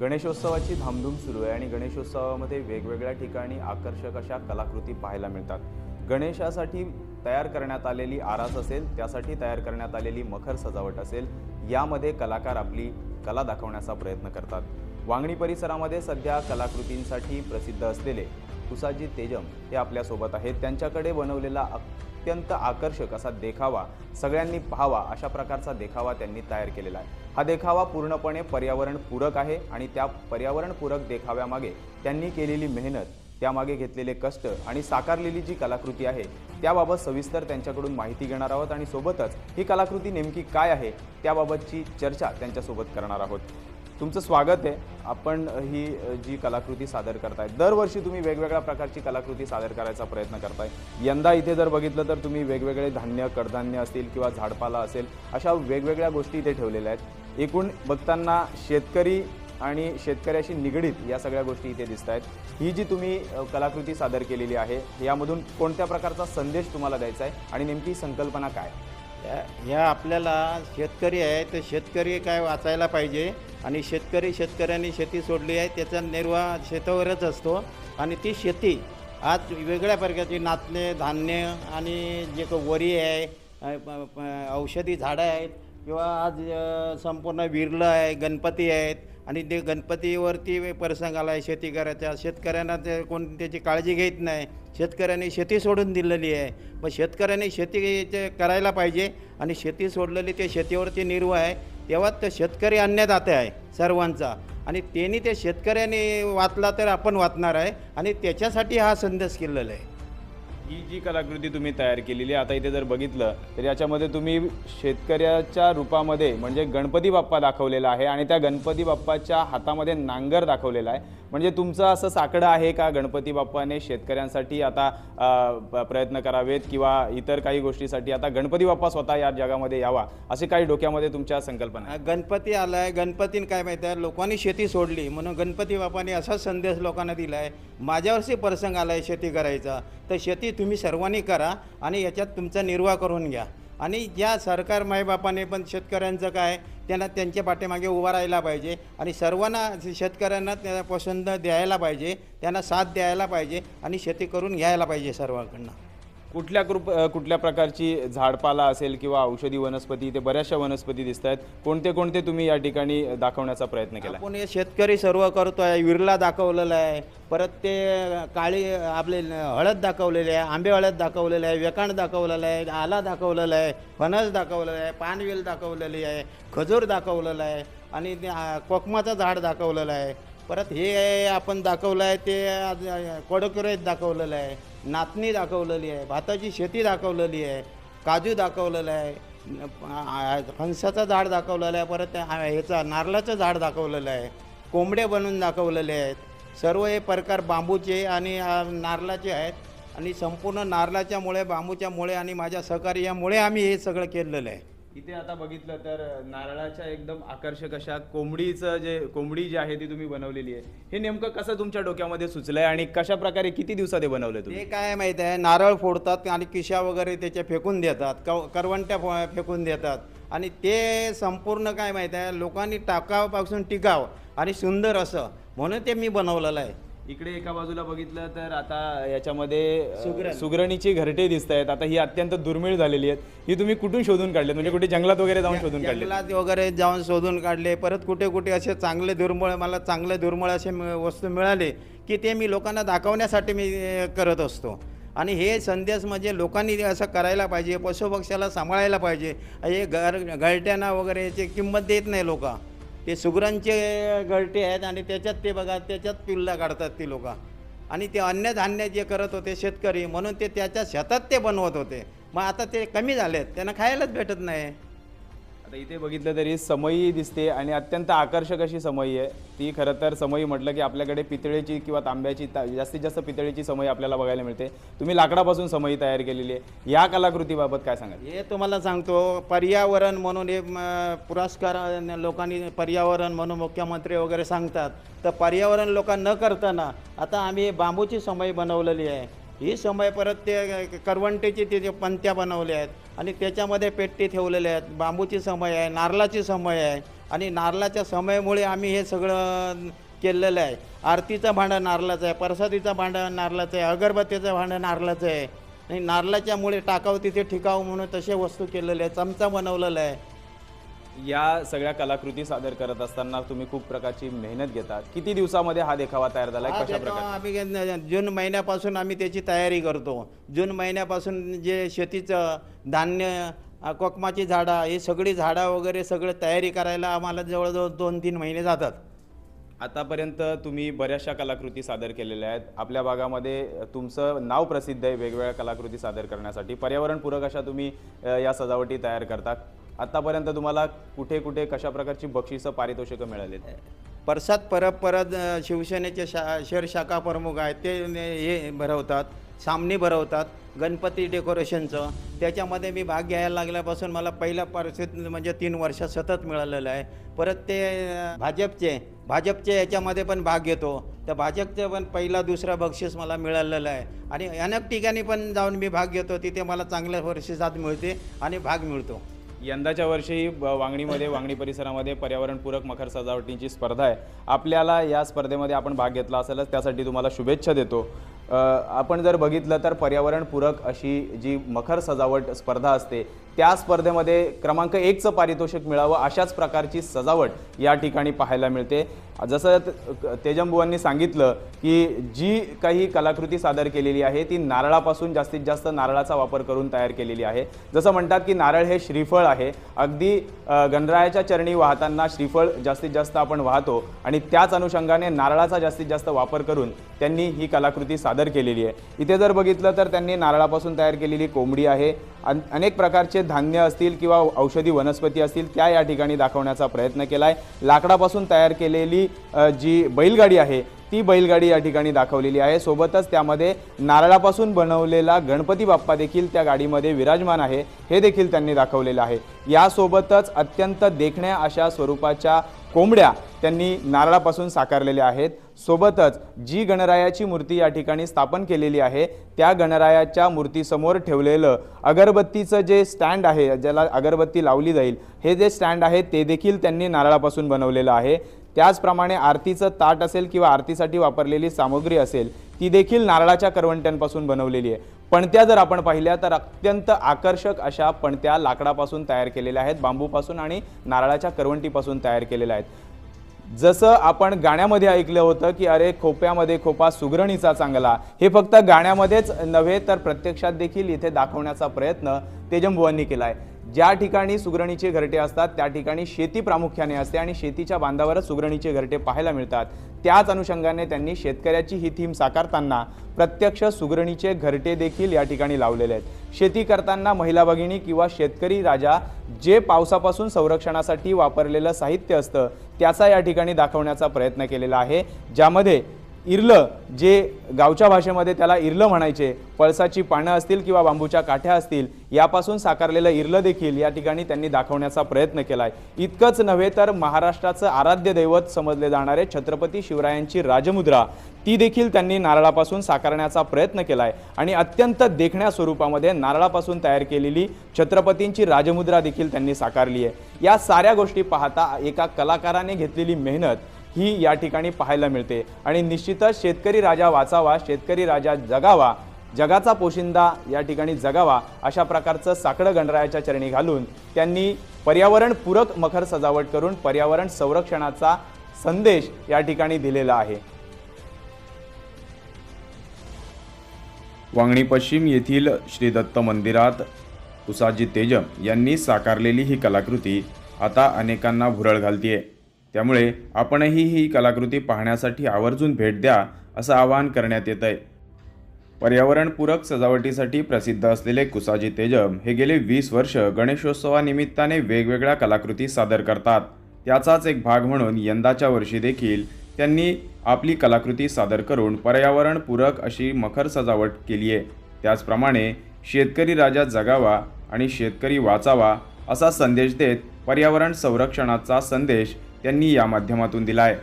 गणेशोत्सवाची धामधूम सुरू आहे आणि गणेशोत्सवामध्ये वेगवेगळ्या ठिकाणी आकर्षक अशा कलाकृती पाहायला मिळतात. गणेशासाठी तयार करण्यात आलेली आरास असेल त्यासाठी तयार करण्यात आलेली मखर सजावट असेल यामध्ये कलाकार आपली कला दाखवण्याचा प्रयत्न करतात. वांगणी परिसरामध्ये सध्या कलाकृतींसाठी प्रसिद्ध असलेले कुसाजी तेजम हे आपल्यासोबत आहेत. त्यांच्याकडे बनवलेला अत्यंत आकर्षक असा देखावा सगळ्यांनी पाहावा अशा प्रकारचा देखावा त्यांनी तयार केलेला आहे. हा देखावा पूर्णपणे पर्यावरणपूरक आहे आणि त्या पर्यावरणपूरक देखाव्यामागे त्यांनी केलेली मेहनत त्यामागे घेतलेले कष्ट आणि साकारलेली जी कलाकृती आहे त्याबाबत सविस्तर त्यांच्याकडून माहिती घेणार आहोत आणि सोबतच ही कलाकृती नेमकी काय आहे त्याबाबतची चर्चा त्यांच्यासोबत करणार आहोत. तुमचं स्वागत आहे. आपण ही जी कलाकृती सादर करताय दरवर्षी तुम्ही वेगवेगळ्या प्रकारची कलाकृती सादर करायचा प्रयत्न करताय. यंदा इथे जर बघितलं तर तुम्ही वेगवेगळे धान्य कडधान्य असतील किंवा झाडपाला असेल अशा वेगवेगळ्या गोष्टी इथे ठेवलेल्या आहेत. एकूण बघताना शेतकरी आणि शेतकऱ्याशी निगडीत या सगळ्या गोष्टी इथे दिसत आहेत. ही जी तुम्ही कलाकृती सादर केलेली आहे यामधून कोणत्या प्रकारचा संदेश तुम्हाला द्यायचा आहे आणि नेमकी संकल्पना काय? ह्या आपल्याला शेतकरी आहे तर शेतकरी काय वाचायला पाहिजे? आणि शेतकरी शेतकऱ्यांनी शेती सोडली आहे त्याचा निर्वाह शेतावरच असतो. आणि ती शेती आज वेगळ्या प्रकारची नाचणे धान्य आणि जे वरी आहे औषधी झाडं आहेत किंवा आज संपूर्ण विरलं आहे गणपती आहेत. आणि ते गणपतीवरती प्रसंग आला आहे शेती करायचा. शेतकऱ्यांना ते कोण त्याची काळजी घेत नाही. शेतकऱ्यांनी शेती सोडून दिलेली आहे. मग शेतकऱ्यांनी शेती ते करायला पाहिजे आणि शेती सोडलेली ते शेतीवरती निर्वाह आहे. तेव्हा तर शेतकरी अन्नदाते आहे सर्वांचा. आणि त्यांनी त्या शेतकऱ्यांनी वाचला तर आपण वाचणार आहे. आणि त्याच्यासाठी हा संदेश केलेला आहे. ही जी कलाकृती तुम्ही तयार केलेली आहे आता इथे जर बघितलं तर याच्यामध्ये तुम्ही शेतकऱ्याच्या रूपामध्ये म्हणजे गणपती बाप्पा दाखवलेला आहे आणि त्या गणपती बाप्पाच्या हातामध्ये नांगर दाखवलेला आहे. म्हणजे तुमचं असं साकडं आहे का गणपती बाप्पाने शेतकऱ्यांसाठी आता प्रयत्न करावेत किंवा इतर काही गोष्टीसाठी आता गणपती बाप्पा स्वतः या जगामध्ये यावा असे काही डोक्यामध्ये तुमच्या संकल्पना गणपती आला आहे गणपतीने काय माहिती आहे लोकांनी शेती सोडली म्हणून गणपती बाप्पाने असा संदेश लोकांना दिला आहे माझ्यावरशी प्रसंग आला आहे शेती करायचा तर शेती तुम्ही सर्वांनी करा आणि याच्यात तुमचा निर्वाह करून घ्या. आणि ज्या सरकार मायबापाने पण शेतकऱ्यांचं काय त्यांना त्यांच्या पाठीमागे उभा राहायला पाहिजे आणि सर्वांना शेतकऱ्यांना त्यांना पसंत द्यायला पाहिजे त्यांना साथ द्यायला पाहिजे आणि शेती करून घ्यायला पाहिजे सर्वांकडनं. कुठल्या कृप कुठल्या प्रकारची झाडपाला असेल किंवा औषधी वनस्पती इथे बऱ्याचशा वनस्पती दिसत आहेत. कोणते कोणते तुम्ही या ठिकाणी दाखवण्याचा प्रयत्न केला? आपण हे शेतकरी सर्व करतो आहे. विरला दाखवलेलं आहे. परत ते काळी आपले हळद दाखवलेली आहे. आंबे हळद दाखवलेलं आहे. वेकाण दाखवलेलं आहे. आला दाखवलेला आहे. फणस दाखवलेलं आहे. पानवेल दाखवलेली आहे. खजूर दाखवलेलं आहे. आणि ते, कोकमाचं झाड दाखवलेलं आहे. परत हे आपण दाखवलं आहे ते आज, कोडकुरेत दाखवलेलं आहे. नाचणी दाखवलेली आहे भाताची शेती दाखवलेली आहे काजू दाखवलेलं आहे हंसाचं फणसाचं झाड दाखवलेलं आहे परत ह्याचा ह्याचं नारळाचं झाड दाखवलेलं आहे कोंबडे बनवून दाखवलेले आहेत सर्व हे प्रकार बांबूचे आणि नारळाचे आहेत आणि संपूर्ण नारळाच्यामुळे बांबूच्यामुळे आणि माझ्या सहकार्यामुळे आम्ही हे सगळं केलेलं आहे. इथे आता बघितलं तर नारळाच्या एकदम आकर्षक अशा कोंबडीचं जे कोंबडी जी आहे ती तुम्ही बनवलेली आहे. हे नेमकं कसं तुमच्या डोक्यामध्ये सुचलंय आणि कशा प्रकारे किती दिवसात हे बनवलं ते तुम्ही काय माहीत आहे? नारळ फोडतात आणि किशा वगैरे त्याचे फेकून देतात कव करवंट्या फो- फेकून देतात. आणि ते संपूर्ण काय माहीत आहे? लोकांनी टाकावपासून टिकाव आणि सुंदर असं. म्हणून ते मी बनवलेलं आहे. इकडे एका बाजूला बघितलं तर आता याच्यामध्ये. सुगरणीची घरटे दिसत आहेत. आता ही अत्यंत दुर्मिळ झालेली आहेत. ही तुम्ही कुठून शोधून काढले? म्हणजे कुठे जंगलात वगैरे जाऊन शोधून काढले? जंगलात वगैरे जाऊन शोधून काढले. परत कुठे कुठे असे चांगले दुर्मिळ मला चांगले दुर्मिळ असे वस्तू मिळाले की ते मी लोकांना दाखवण्यासाठी मी करत असतो. आणि हे संदेश म्हणजे लोकांनी असं करायला पाहिजे पशुपक्ष्याला सांभाळायला पाहिजे. हे घर गळट्यांना वगैरे याची किंमत देत नाही लोक. ते सुगरांचे गळटे आहेत आणि त्याच्यात ते बघा त्याच्यात पिल्ला काढतात ती लोक. आणि ते अन्नधान्य जे करत होते शेतकरी म्हणून ते त्याच्या शेतात ते बनवत होते. मग आता ते कमी झालेत त्यांना खायलाच भेटत नाही. आता इथे बघितलं तरी समई दिसते आणि अत्यंत आकर्षक अशी समई आहे. ती खरं तर समई म्हटलं की आपल्याकडे पितळेची किंवा तांब्याची ता- जास्तीत जास्त पितळेची समई आपल्याला बघायला मिळते. तुम्ही लाकडापासून समई तयार केलेली आहे. या कलाकृतीबाबत काय सांगाल? हे तुम्हाला सांगतो पर्यावरण म्हणून हे पुरस्कार लोकांनी पर्यावरण म्हणून मुख्यमंत्री वगैरे सांगतात. तर पर्यावरण लोक न करताना आता आम्ही बांबूची समई बनवलेली आहे. ही समय परत ते करवंटेची ते जे पंत्या बनवल्या आहेत आणि त्याच्यामध्ये पेट्टी ठेवलेल्या आहेत. बांबूची समय आहे नारळाची समय आहे. आणि नारळाच्या समयमुळे आम्ही हे सगळं केलेलं आहे. आरतीचं भांडं नारळाचं आहे प्रसादीचं भांडं नारळाचं आहे अगरबत्तीचं भांडं नारळाचं आहे. आणि नारळाच्यामुळे टाकाव तिथे ठिकाव म्हणून तसे वस्तू केलेले आहे चमचा बनवलेला आहे. या सगळ्या कलाकृती सादर करत असताना तुम्ही खूप प्रकारची मेहनत घेता किती दिवसामध्ये हा देखावा तयार झाला? हा, कशा त्याचा प्रकारे? आम्ही जून महिन्यापासून आम्ही त्याची तयारी करतो. जून महिन्यापासून जे शेतीचं धान्य अ, कोकमाची झाडं ही सगळी झाडं वगैरे सगळं तयारी करायला आम्हाला जवळजवळ दोन तीन महिने जातात. आतापर्यंत तुम्ही बऱ्याचशा कलाकृती सादर केलेल्या आहेत. आपल्या भागामध्ये तुमचं नाव प्रसिद्ध आहे वेगवेगळ्या कलाकृती सादर करण्यासाठी. पर्यावरणपूरक अशा तुम्ही अ, या सजावटी तयार करता. आतापर्यंत तुम्हाला कुठे कुठे कशा प्रकारची बक्षिसं पारितोषिकं मिळाली? परसाद परब परत शिवसेनेचे शा शहर शाखा प्रमुख आहेत ते हे भरवतात सामने भरवतात गणपती डेकोरेशनचं. त्याच्यामध्ये मी भाग घ्यायला लागल्यापासून मला पहिला परिस्थित म्हणजे तीन वर्ष सतत मिळालेलं आहे. परत ते भाजपचे भाजपचे याच्यामध्ये पण भाग घेतो. तर भाजपचे पण पहिला दुसरा बक्षीस मला मिळालेलं आहे. आणि अनेक ठिकाणी पण जाऊन मी भाग घेतो तिथे मला चांगल्या बक्षिसात मिळते आणि भाग मिळतो. यंदाच्या वर्षीही ब- वांगणीमध्ये वांगणी परिसरामध्ये पर्यावरणपूरक मखर सजावटींची स्पर्धा आहे. आपल्याला या स्पर्धेमध्ये आपण भाग घेतला असेलच त्यासाठी तुम्हाला शुभेच्छा देतो. आपण जर बघितलं तर पर्यावरणपूरक अशी जी मखर सजावट स्पर्धा असते त्या स्पर्धेमध्ये क्रमांक एकचं पारितोषिक मिळावं अशाच प्रकारची सजावट या ठिकाणी पाहायला मिळते. जसं तेजंबुवांनी सांगितलं की जी काही कलाकृती सादर केलेली आहे ती नारळापासून जास्तीत जास्त नारळाचा वापर करून तयार केलेली आहे. जसं म्हणतात की नारळ हे श्रीफळ आहे. अगदी गणरायाच्या चरणी वाहताना श्रीफळ जास्तीत जास्त आपण वाहतो आणि त्याच अनुषंगाने नारळाचा जास्तीत जास्त वापर करून त्यांनी ही कलाकृती सादर केलेली आहे. इथे जर बघितलं तर त्यांनी नारळापासून तयार केलेली कोंबडी आहे. अन अनेक प्रकारचे धान्य असतील किंवा औषधी वनस्पती असतील त्या या ठिकाणी दाखवण्याचा प्रयत्न केला आहे लाकडापासून तयार केलेली जी बैलगाडी आहे ती बैलगाडी या ठिकाणी दाखवलेली आहे. सोबतच त्यामध्ये नारळापासून बनवलेला गणपती बाप्पा देखील त्या गाडीमध्ये विराजमान आहे हे देखील त्यांनी दाखवलेलं आहे. यासोबतच अत्यंत देखण्या अशा स्वरूपाच्या कोंबड्या त्यांनी नारळापासून साकारलेल्या आहेत. सोबतच जी गणरायाची मूर्ती या ठिकाणी स्थापन केलेली आहे त्या गणरायाच्या मूर्तीसमोर ठेवलेलं अगरबत्तीचं जे स्टँड आहे ज्याला अगरबत्ती लावली जाईल हे जे स्टँड आहे ते देखील त्यांनी नारळापासून बनवलेलं आहे. त्याचप्रमाणे आरतीचं ताट असेल किंवा आरतीसाठी वापरलेली सामग्री असेल ती देखील नारळाच्या करवंट्यांपासून बनवलेली आहे. पणत्या जर आपण पाहिल्या तर अत्यंत आकर्षक अशा पणत्या लाकडापासून तयार केलेल्या आहेत बांबूपासून आणि नारळाच्या करवंटीपासून तयार केलेल्या आहेत. जसं आपण गाण्यामध्ये ऐकलं होतं की अरे खोप्यामध्ये खोपा सुगरणीचा चांगला. हे फक्त गाण्यामध्येच नव्हे तर प्रत्यक्षात देखील इथे दाखवण्याचा प्रयत्न तेजंबुवांनी केला आहे ज्या ठिकाणी सुगरणीचे घरटे असतात त्या ठिकाणी शेती प्रामुख्याने असते आणि शेतीच्या बांधावरच सुगरणीचे घरटे पाहायला मिळतात. त्याच अनुषंगाने त्यांनी शेतकऱ्याची ही थीम साकारताना प्रत्यक्ष सुगरणीचे घरटे देखील या ठिकाणी लावलेले आहेत. शेती करताना महिला भगिनी किंवा शेतकरी राजा जे पावसापासून संरक्षणासाठी वापरलेलं साहित्य असतं त्याचा या ठिकाणी दाखवण्याचा प्रयत्न केलेला आहे. ज्यामध्ये इरलं जे गावच्या भाषेमध्ये त्याला इरलं म्हणायचे पळसाची पानं असतील किंवा बांबूच्या काठ्या असतील यापासून साकारलेलं इरलं देखील या ठिकाणी त्यांनी दाखवण्याचा प्रयत्न केला आहे इतकंच नव्हे तर महाराष्ट्राचं आराध्य दैवत समजले जाणारे छत्रपती शिवरायांची राजमुद्रा ती देखील त्यांनी नारळापासून साकारण्याचा प्रयत्न केला आहे आणि अत्यंत देखण्या स्वरूपामध्ये नारळापासून तयार केलेली छत्रपतींची राजमुद्रा देखील त्यांनी साकारली आहे. या साऱ्या गोष्टी पाहता एका कलाकाराने घेतलेली मेहनत ही या ठिकाणी पाहायला मिळते. आणि निश्चितच शेतकरी राजा वाचावा शेतकरी राजा जगावा जगाचा पोशिंदा या ठिकाणी जगावा अशा प्रकारचं साकडं गणरायाच्या चरणी घालून त्यांनी पर्यावरणपूरक मखर सजावट करून पर्यावरण संरक्षणाचा संदेश या ठिकाणी दिलेला आहे. वांगणी पश्चिम येथील श्री दत्त मंदिरात उसाजी तेजम यांनी साकारलेली ही कलाकृती आता अनेकांना भुरळ घालतीये. त्यामुळे आपणही ही कलाकृती पाहण्यासाठी आवर्जून भेट द्या असं आवाहन करण्यात येत आहे पर्यावरणपूरक सजावटीसाठी प्रसिद्ध असलेले कुसाजी तेजम हे गेले वीस वर्ष गणेशोत्सवानिमित्ताने वेगवेगळ्या कलाकृती सादर करतात. त्याचाच एक भाग म्हणून यंदाच्या वर्षी देखील त्यांनी आपली कलाकृती सादर करून पर्यावरणपूरक अशी मखर सजावट केली आहे. त्याचप्रमाणे शेतकरी राजा जगावा आणि शेतकरी वाचावा असा संदेश देत पर्यावरण संरक्षणाचा संदेश त्यांनी या माध्यमातून दिला आहे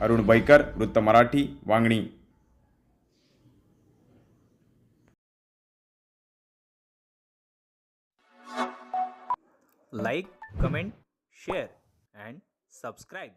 अरुण बैकर वृत्त Marathi Vangani. Like comment share and subscribe